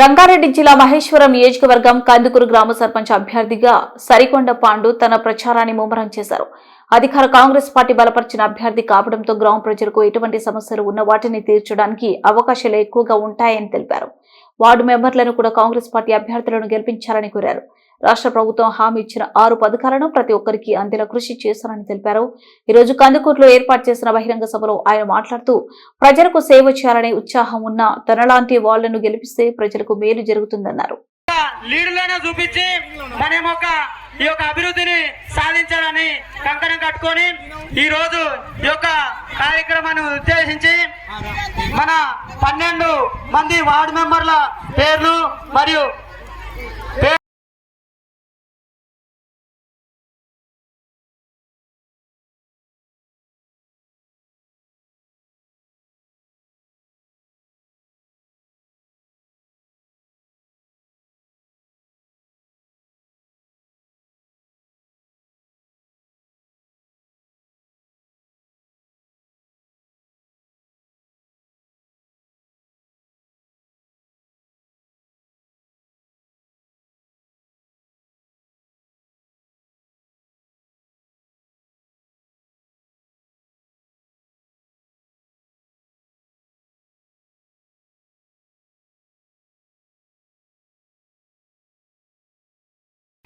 రంగారెడ్డి జిల్లా మహేశ్వరం నియోజకవర్గం కందుకూరు గ్రామ సర్పంచ్ అభ్యర్థిగా సరికొండ పాండు తన ప్రచారాన్ని ముమ్మరం చేశారు. అధికార కాంగ్రెస్ పార్టీ బలపరిచిన అభ్యర్థి కావడంతో గ్రామ ప్రజలకు ఎటువంటి సమస్యలు ఉన్న వాటిని తీర్చడానికి అవకాశాలు ఎక్కువగా ఉంటాయని తెలిపారు. వార్డు మెంబర్లను కూడా కాంగ్రెస్ పార్టీ అభ్యర్థులను గెలిపించాలని కోరారు. రాష్ట్ర ప్రభుత్వం హామీ ఇచ్చిన ఆరు పథకాలను ప్రతి ఒక్కరికి అందేలా కృషి చేస్తానని తెలిపారు. ఈ రోజు కందుకూరులో ఏర్పాటు చేసిన బహిరంగ సభలో ఆయన మాట్లాడుతూ ప్రజలకు సేవ చేయాలనే ఉత్సాహం ఉన్న తనలాంటి వాళ్ళను గెలిపిస్తే ప్రజలకు మేలు జరుగుతుందన్నారు. ఈ యొక్క అభివృద్ధిని సాధించాలని కంకణం కట్టుకొని ఈ రోజు ఈ యొక్క కార్యక్రమాన్ని ఉద్దేశించి మన పన్నెండు మంది వార్డు మెంబర్ల పేర్లు మరియు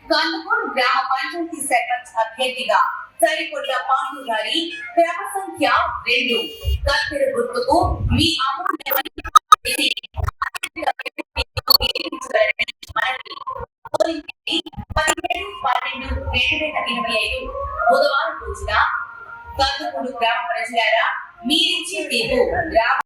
కందుకూరు గ్రామ పంచాయతీ సర్పంచ్ అభ్యర్థిగా సరికొండ పాండు గారి క్రమ సంఖ్య రెండు. కత్తెర గుర్తుకు మీ అమూల్యమైన పదిహేడు పన్నెండు రెండు వేల ఇరవై ఐదు బుధవారం రోజున కందుకూరు గ్రామ ప్రజలారా మీరిచ్చే తీర్పు గ్రామ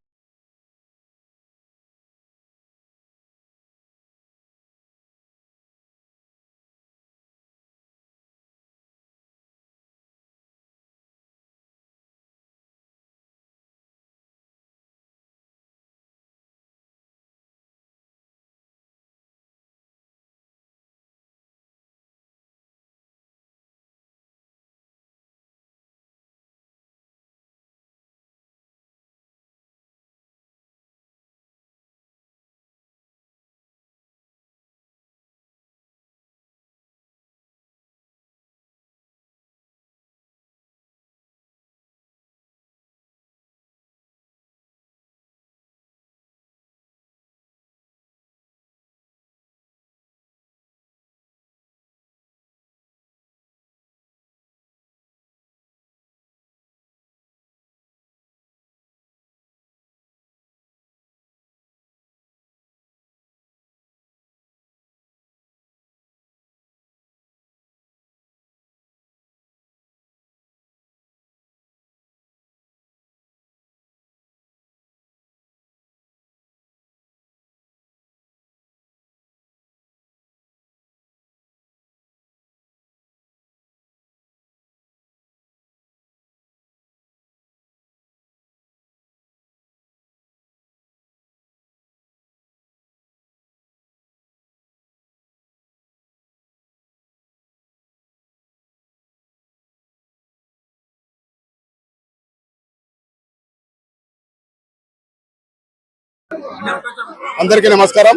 అందరికీ నమస్కారం.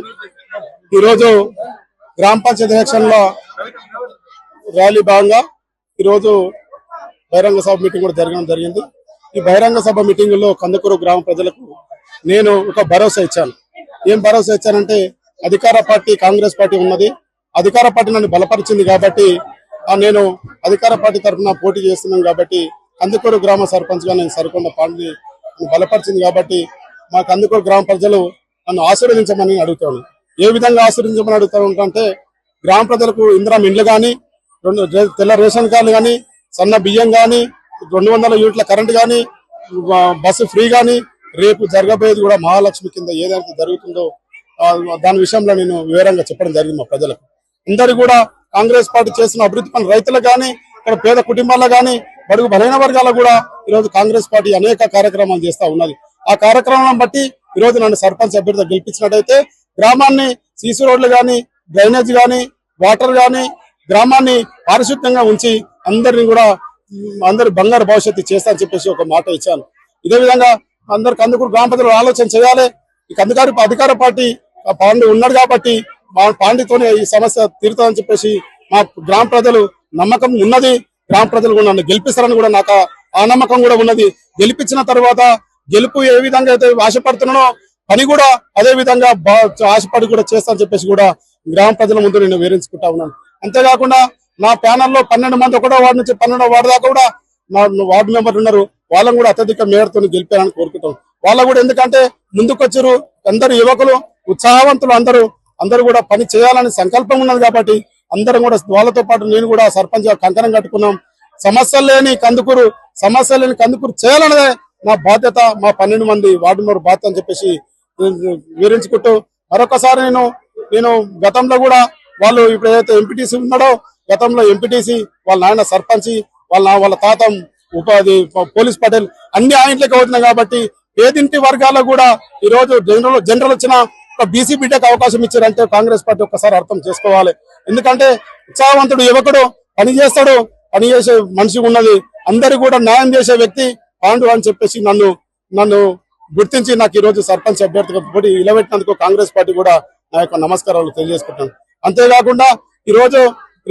ఈరోజు గ్రామ పంచాయతీ ఎలక్షన్లో ర్యాలీ భాగంగా ఈరోజు బహిరంగ సభ మీటింగ్ కూడా జరగడం జరిగింది. ఈ బహిరంగ సభ మీటింగ్లో కందుకూరు గ్రామ ప్రజలకు నేను ఒక భరోసా ఇచ్చాను. ఏం భరోసా ఇచ్చానంటే అధికార పార్టీ కాంగ్రెస్ పార్టీ ఉన్నది. అధికార పార్టీ నన్ను బలపరిచింది కాబట్టి నేను అధికార పార్టీ తరఫున పోటీ చేస్తున్నాను కాబట్టి కందుకూరు గ్రామ సర్పంచ్గా నేను సరికొండ పాండ్ని బలపరిచింది కాబట్టి మా కందుకూరు గ్రామ ప్రజలు నన్ను ఆశీర్వదించమని అడుగుతాను. ఏ విధంగా ఆశీర్వదించమని అడుగుతాను అంటే గ్రామ ప్రజలకు ఇందిరా ఇండ్లు కానీ రెండు తెల్ల రేషన్ కార్డులు కానీ సన్న బియ్యం కానీ రెండు వందల యూనిట్ల కరెంట్ కానీ బస్సు ఫ్రీ కానీ రేపు జరగబోయేది కూడా మహాలక్ష్మి కింద ఏదైతే జరుగుతుందో దాని విషయంలో నేను వివరంగా చెప్పడం జరిగింది మా ప్రజలకు. అందరు కూడా కాంగ్రెస్ పార్టీ చేసిన అభివృద్ధి పని రైతులకు కానీ ఇక్కడ పేద కుటుంబాల్లో కానీ బడుగు బలైన వర్గాలకు కూడా ఈరోజు కాంగ్రెస్ పార్టీ అనేక కార్యక్రమాలు చేస్తా ఉన్నది. ఆ కార్యక్రమాలను బట్టి ఈరోజు నన్ను సర్పంచ్ అభ్యర్థిగా గెలిపించినట్టయితే గ్రామాన్ని సీసీ రోడ్లు కానీ డ్రైనేజ్ కానీ వాటర్ కానీ గ్రామాన్ని పారిశుద్ధంగా ఉంచి అందరిని కూడా అందరి బంగారు భవిష్యత్తు చేస్తా అని చెప్పేసి ఒక మాట ఇచ్చాను. ఇదే విధంగా అందరికి అందుకు గ్రామ ప్రజలు ఆలోచన చేయాలి. ఈ కందుకారు అధికార పార్టీ ఆ ఉన్నాడు కాబట్టి మా పాండితోనే ఈ సమస్య తీరుతుందని చెప్పేసి మా గ్రామ ప్రజలు నమ్మకం ఉన్నది. గ్రామ ప్రజలు కూడా నన్ను గెలిపిస్తారని కూడా నాకు ఆ నమ్మకం కూడా ఉన్నది. గెలిపించిన తర్వాత గెలుపు ఏ విధంగా అయితే ఆశపడుతున్నానో పని కూడా అదే విధంగా బా- ఆశపడి కూడా చేస్తానని చెప్పేసి కూడా గ్రామ ప్రజల ముందు నేను వివరించుకుంటా ఉన్నాను. అంతేకాకుండా నా ప్యానల్లో పన్నెండు మంది ఒకటో వార్డు నుంచి పన్నెండో వార్డు దాకా కూడా నా వార్డు మెంబర్లు ఉన్నారు. వాళ్ళని కూడా అత్యధిక మేరతో గెలిపారని కోరుకుంటాం వాళ్ళ కూడా ఎందుకంటే ముందుకొచ్చారు అందరు యువకులు ఉత్సాహవంతులు అందరూ. అందరూ కూడా పని చేయాలని సంకల్పం ఉన్నది కాబట్టి అందరం కూడా వాళ్ళతో పాటు నేను కూడా సర్పంచ్ కంకణం కట్టుకున్నాం. సమస్యలు లేని కందుకూరు సమస్యలు లేని కందుకూరు చేయాలన్నదే నా బాధ్యత మా పన్నెండు మంది వార్డు మెంబర్ బాధ్యత అని చెప్పేసి వివరించుకుంటూ మరొకసారి నేను నేను గతంలో కూడా వాళ్ళు ఇప్పుడు ఏదైతే ఎంపీటీసీ ఉన్నాడో గతంలో ఎంపీటీసీ వాళ్ళ నాయన సర్పంచి వాళ్ళ వాళ్ళ తాత ఉపాధి పోలీస్ పటేల్ అన్ని ఆయనకి అవుతున్నాయి కాబట్టి పేదింటి వర్గాల్లో కూడా ఈ రోజు జనరల్ జనరల్ వచ్చిన ఒక బీసీ బిడ్డకు అవకాశం ఇచ్చారంటే కాంగ్రెస్ పార్టీ ఒక్కసారి అర్థం చేసుకోవాలి. ఎందుకంటే ఉత్సాహవంతుడు యువకుడు పని చేస్తాడు పని చేసే మనిషి ఉన్నది. అందరు కూడా న్యాయం చేసే వ్యక్తి పాండు అని చెప్పేసి నన్ను నన్ను గుర్తించి నాకు ఈ రోజు సర్పంచ్ అభ్యర్థిగా పోటీ నిలబెట్టినందుకు కాంగ్రెస్ పార్టీ కూడా నా యొక్క నమస్కారాలు తెలియజేసుకుంటాను అంతేకాకుండా ఈ రోజు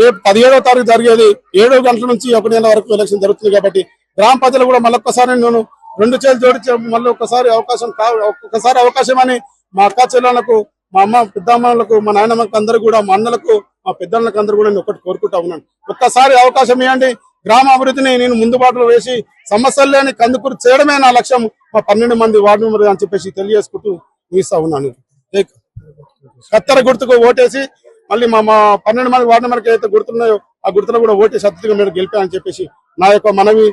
రేపు పదిహేడో తారీఖు జరిగేది ఏడు గంటల నుంచి ఒక నెల వరకు ఎలక్షన్ జరుగుతుంది కాబట్టి గ్రామ ప్రజలు కూడా మళ్ళొక్కసారి నేను రెండు చేతులు జోడించి మళ్ళీ ఒక్కసారి అవకాశం ఒక్కసారి అవకాశం అని మా అక్క చెల్లెళ్ళకు మా అమ్మ పెద్దమ్మలకు మా నాయనమ్మకు అందరూ కూడా మా అన్నలకు మా పెద్దలకు అందరూ కూడా నేను ఒకటి కోరుకుంటా ఉన్నాను. ఒక్కసారి అవకాశం ఇవ్వండి. గ్రామ అభివృద్ధిని నేను ముందుబాటులో వేసి సమస్యలు లేని కందుకూరు చేయడమే నా లక్ష్యం. మా పన్నెండు మంది వార్డు మెంబర్ అని చెప్పేసి తెలియజేసుకుంటూ ఇస్తా ఉన్నాను. కత్తెర గుర్తుకు ఓటేసి మళ్ళీ మా మా పన్నెండు మంది వార్డు మెంబర్కి ఏదైతే గుర్తున్నాయో ఆ గుర్తులో కూడా ఓటేసి అతిథిగా మీరు గెలిపాయని చెప్పేసి నా యొక్క మనవి